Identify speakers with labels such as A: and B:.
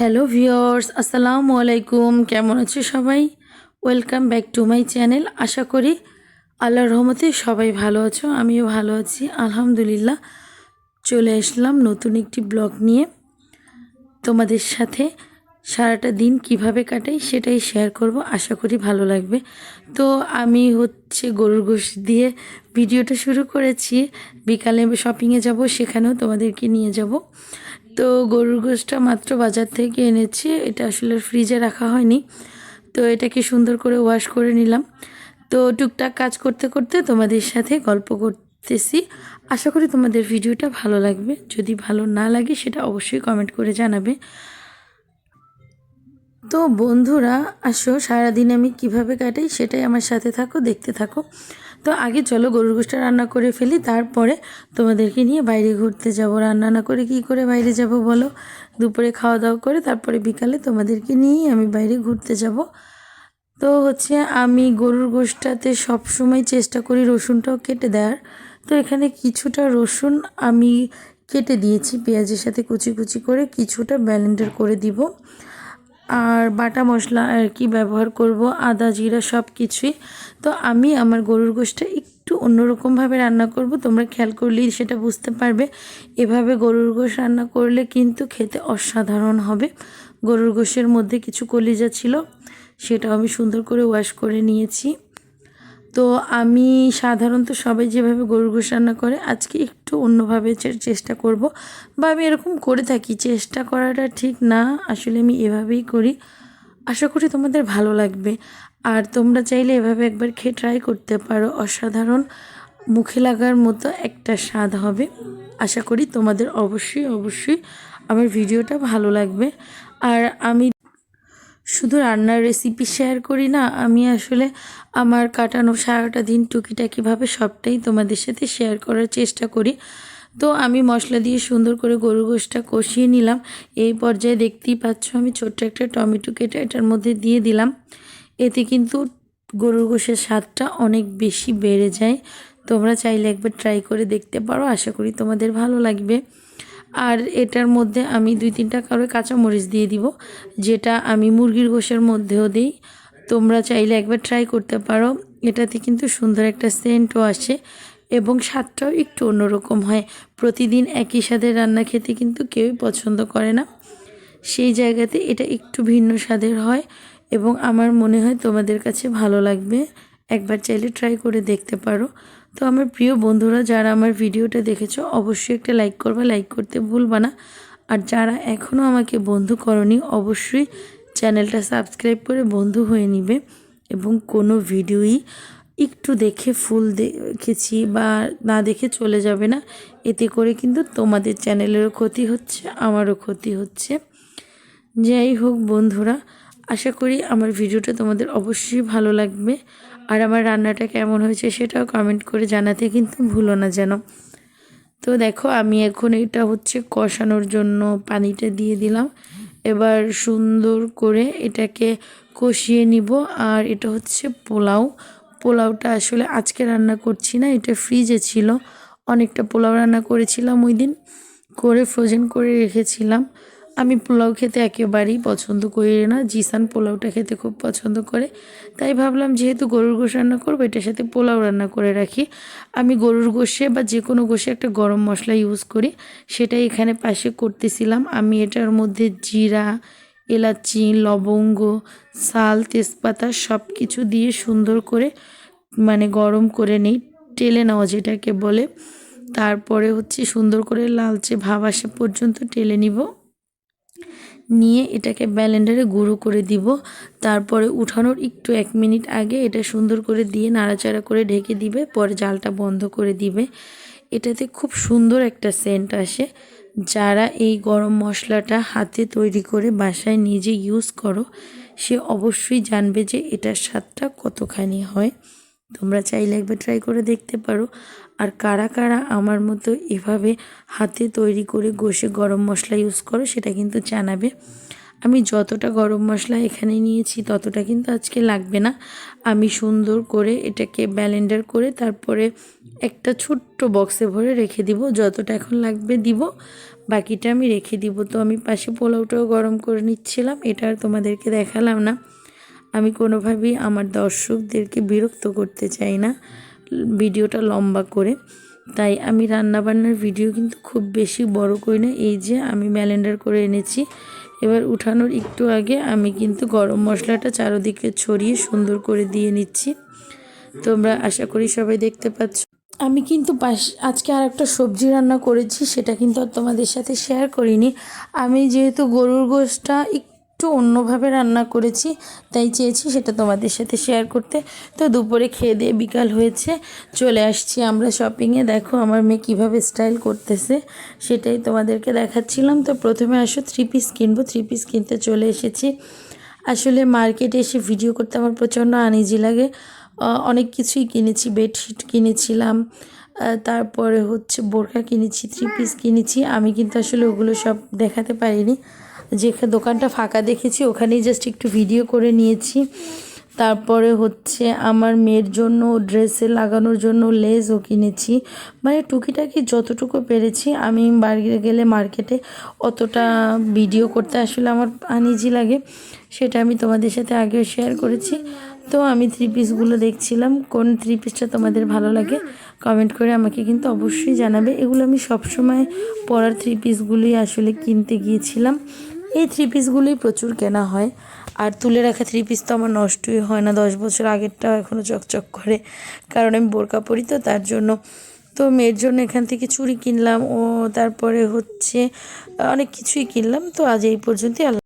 A: Hello viewers আসসালামু আলাইকুম। কেমন আছো সবাই? Welcome back to my channel আশা করি আল্লাহর রহমতে সবাই ভালো আছো, আমিও ভালো আছি। আলহামদুলিল্লাহ, চলে আসলাম নতুন একটি ব্লগ নিয়ে। তোমাদের সাথে সারাটা দিন কীভাবে কাটাই সেটাই শেয়ার করব। আশা করি ভালো লাগবে। তো আমি হচ্ছে গরুর গোশ দিয়ে ভিডিওটা শুরু করেছি। বিকালে শপিংয়ে যাব, সেখানেও তোমাদেরকে নিয়ে যাব। তো গরুর গোশটা মাত্র বাজার থেকে এনেছি। এটা আসলে ফ্রিজে রাখা হয়নি। তো এটাকে সুন্দর করে ওয়াশ করে নিলাম। তো টুকটাক কাজ করতে করতে তোমাদের সাথে গল্প করতেছি। আশা করি তোমাদের ভিডিওটা ভালো লাগবে। যদি ভালো না লাগে সেটা অবশ্যই কমেন্ট করে জানাবে। তো বন্ধুরা, আসো, সারাদিন আমি কীভাবে কাটাই সেটাই আমার সাথে থাকো, দেখতে থাকো। তো আগে চলো গরুর গোষ্ঠটা রান্না করে ফেলি, তারপরে তোমাদেরকে নিয়ে বাইরে ঘুরতে যাব। রান্না না করে কি করে বাইরে যাব বলো? দুপুরে খাওয়া দাওয়া করে তারপরে বিকালে তোমাদেরকে নিয়েই আমি বাইরে ঘুরতে যাব। তো হচ্ছে আমি গরুর গোষ্ঠটাতে সবসময় চেষ্টা করি রসুনটাও কেটে দেওয়ার। তো এখানে কিছুটা রসুন আমি কেটে দিয়েছি, পেঁয়াজের সাথে কুচি কুচি করে কিছুটা ব্যালেন্ডার করে দিব। আর বাটা মশলা আর কি ব্যবহার করব, আদা, জিরা সব কিছুই। তো আমি আমার গরুর গোশটা একটু অন্যরকমভাবে রান্না করব, তোমরা খেয়াল করলেই সেটা বুঝতে পারবে। এভাবে গরুর গোশ রান্না করলে কিন্তু খেতে অসাধারণ হবে। গরুর গোশের মধ্যে কিছু কলিজা ছিল, সেটাও আমি সুন্দর করে ওয়াশ করে নিয়েছি। তো আমি সাধারণত সবাই যেভাবে গরুর গোশ রান্না করে, আজকে একটু অন্যভাবে চেষ্টা করব বা আমি এরকম করে থাকি, চেষ্টা করাটা ঠিক না, আসলে আমি এভাবেই করি। আশা করি তোমাদের ভালো লাগবে। আর তোমরা চাইলে এভাবে একবার খেয়ে ট্রাই করতে পারো। অসাধারণ, মুখে লাগার মতো একটা স্বাদ হবে। আশা করি তোমাদের অবশ্যই অবশ্যই আমার ভিডিওটা ভালো লাগবে। আর আমি শুধু রান্নার রেসিপি শেয়ার করি না, আমি আসলে আমার কাটানো সারাটা দিন টুকিটাকিভাবে সবটাই তোমাদের সাথে শেয়ার করার চেষ্টা করি। তো আমি মশলা দিয়ে সুন্দর করে গরু গোশটা কষিয়ে নিলাম। এই পর্যায়ে দেখতেই পাচ্ছ আমি ছোট্ট একটা টমেটো কেটে এটার মধ্যে দিয়ে দিলাম। এতে কিন্তু গরুর গোশের স্বাদটা অনেক বেশি বেড়ে যায়। তোমরা চাইলে একবার ট্রাই করে দেখতে পারো, আশা করি তোমাদের ভালো লাগবে। আর এটার মধ্যে আমি দুই তিনটা করে কাঁচামরিচ দিয়ে দিব, যেটা আমি মুরগির গোশের মধ্যেও দিই। তোমরা চাইলে একবার ট্রাই করতে পারো। এটাতে কিন্তু সুন্দর একটা সেন্টও আসে এবং স্বাদটাও একটু অন্যরকম হয়। প্রতিদিন একই স্বাদের রান্না খেতে কিন্তু কেউই পছন্দ করে না। সেই জায়গাতে এটা একটু ভিন্ন স্বাদের হয় এবং আমার মনে হয় তোমাদের কাছে ভালো লাগবে। একবার চাইলে ট্রাই করে দেখতে পারো। তো আমার প্রিয় বন্ধুরা, যারা আমার ভিডিওটা দেখেছ, অবশ্যই একটা লাইক করবে। লাইক করতে ভুলবা না। আর যারা এখনও আমাকে বন্ধু করনি, অবশ্যই চ্যানেলটা সাবস্ক্রাইব করে বন্ধু হয়ে নিবে এবং কোনো ভিডিওই একটু দেখে ফুল দেখেছি বা না দেখে চলে যাবে না, এতে করে কিন্তু তোমাদের চ্যানেলেরও ক্ষতি হচ্ছে, আমারও ক্ষতি হচ্ছে। যাই হোক বন্ধুরা, আশা করি আমার ভিডিওটা তোমাদের অবশ্যই ভালো লাগবে। আর আমার রান্নাটা কেমন হয়েছে সেটাও কমেন্ট করে জানাতে কিন্তু ভুলো না যেন। তো দেখো, আমি এখন এটা হচ্ছে কষানোর জন্য পানিটা দিয়ে দিলাম। এবার সুন্দর করে এটাকে কষিয়ে নিব। আর এটা হচ্ছে পোলাও। পোলাওটা আসলে আজকে রান্না করছি না, এটা ফ্রিজে ছিল। অনেকটা পোলাও রান্না করেছিলাম ওই দিন। করে ফ্রোজেন করে রেখেছিলাম। আমি পোলাও খেতে একেবারেই পছন্দ করি না। জিসান পোলাওটা খেতে খুব পছন্দ করে। তাই ভাবলাম যেহেতু গরুর গোশ রান্না করব, এটার সাথে পোলাও রান্না করে রাখি। আমি গরুর গোশে বা যে কোনো গোশে একটা গরম মশলা ইউজ করি। সেটাই এখানে পাশে করতেছিলাম। আমি এটার মধ্যে জিরা, এলাচি, লবঙ্গ শাল তেজপাতা সব কিছু দিয়ে সুন্দর করে মানে গরম করে নিই, টেলে নেওয়া যেটাকে বলে। তারপরে হচ্ছে সুন্দর করে লালচে ভাব আসা পর্যন্ত টেলে নিব। নিয়ে এটাকে ব্যালেন্ডারে গুঁড়ো করে দিব। তারপরে উঠানোর একটু এক মিনিট আগে এটা সুন্দর করে দিয়ে নাড়াচাড়া করে ঢেকে দিবে, পরে জালটা বন্ধ করে দিবে। এটাতে খুব সুন্দর একটা সেন্ট আসে। যারা এই গরম মশলাটা হাতে তৈরি করে বাসায় নিজে ইউজ করো, সে অবশ্যই জানবে যে এটার স্বাদটা কতখানি হয়। তোমরা চাইলে একবার ট্রাই করে দেখতে পারো। আর কারা কারা আমার মতো এভাবে হাতে তৈরি করে ঘষে গরম মশলা ইউজ করো, সেটা কিন্তু জানাবে। আমি যতটা গরম মশলা এখানে নিয়েছি, ততটা কিন্তু আজকে লাগবে না। আমি সুন্দর করে এটাকে ব্যালেন্ডার করে তারপরে একটা ছোট্ট বক্সে ভরে রেখে দিব, যতটা এখন লাগবে দিব। বাকিটা আমি রেখে দিব। তো আমি পাশে পোলাওটাও গরম করে নিচ্ছিলাম, এটা আর তোমাদেরকে দেখালাম না। আমি কোনোভাবেই আমার দর্শকদেরকে বিরক্ত করতে চাই না। ভিডিওটা লম্বা করে। তাই আমি রান্নাবান্নার ভিডিও কিন্তু খুব বেশি বড় করি না। এই যে আমি ম্যালেন্ডার করে এনেছি। এবার উঠানোর একটু আগে আমি কিন্তু গরম মশলাটা চারোদিকে ছড়িয়ে সুন্দর করে দিয়ে নিচ্ছি। তোমরা আশা করি সবাই দেখতে পাচ্ছ। আমি কিন্তু পাশ, আজকে আর একটা সবজি রান্না করেছি, সেটা কিন্তু আর তোমাদের সাথে শেয়ার করিনি। আমি যেহেতু গরুর গোশটা একটু অন্যভাবে রান্না করেছি, তাই চেয়েছি সেটা তোমাদের সাথে শেয়ার করতে। তো দুপুরে খেয়ে দিয়ে বিকাল হয়েছে, চলে আসছি আমরা শপিংয়ে দেখো আমার মেয়ে কীভাবে স্টাইল করতেছে, সেটাই তোমাদেরকে দেখাচ্ছিলাম। তো প্রথমে আসো থ্রি পিস কিনবো থ্রি পিস কিনতে চলে এসেছি। আসলে মার্কেটে এসে ভিডিও করতে আমার প্রচণ্ড আনিজি লাগে। অনেক কিছুই কিনেছি বেডশিট কিনেছিলাম তারপরে হচ্ছে বোরকা কিনেছি থ্রি পিস কিনেছি। আমি কিন্তু আসলে ওগুলো সব দেখাতে পারিনি। যে দোকানটা ফাঁকা দেখেছি, ওখানেই জাস্ট একটু ভিডিও করে নিয়েছি। তারপরে হচ্ছে আমার মেয়ের জন্য ড্রেসে লাগানোর জন্য লেসও কিনেছি। মানে টুকিটাকি যতটুকু পেরেছি, আমি বাইরে গেলে মার্কেটে অতটা ভিডিও করতে আসলে আমার আনইজি লাগে। সেটা আমি তোমাদের সাথে আগেও শেয়ার করেছি। তো আমি থ্রি পিসগুলো দেখছিলাম, কোন থ্রি পিসটা তোমাদের ভালো লাগে কমেন্ট করে আমাকে কিন্তু অবশ্যই জানাবে। এগুলো আমি সবসময় পরার থ্রি পিসগুলোই আসলে কিনতে গিয়েছিলাম। এই থ্রি পিসগুলোই প্রচুর কেনা হয়। আর তুলে রাখা থ্রি পিস তো আমার নষ্টই হয় না, দশ বছর আগেরটাও এখনও চকচক করে। কারণ আমি বোরকা পরি তো, তার জন্য। তো মেয়ের জন্য এখান থেকে চুড়ি কিনলাম। ও তারপরে হচ্ছে, অনেক কিছুই কিনলাম। তো আজ এই পর্যন্তই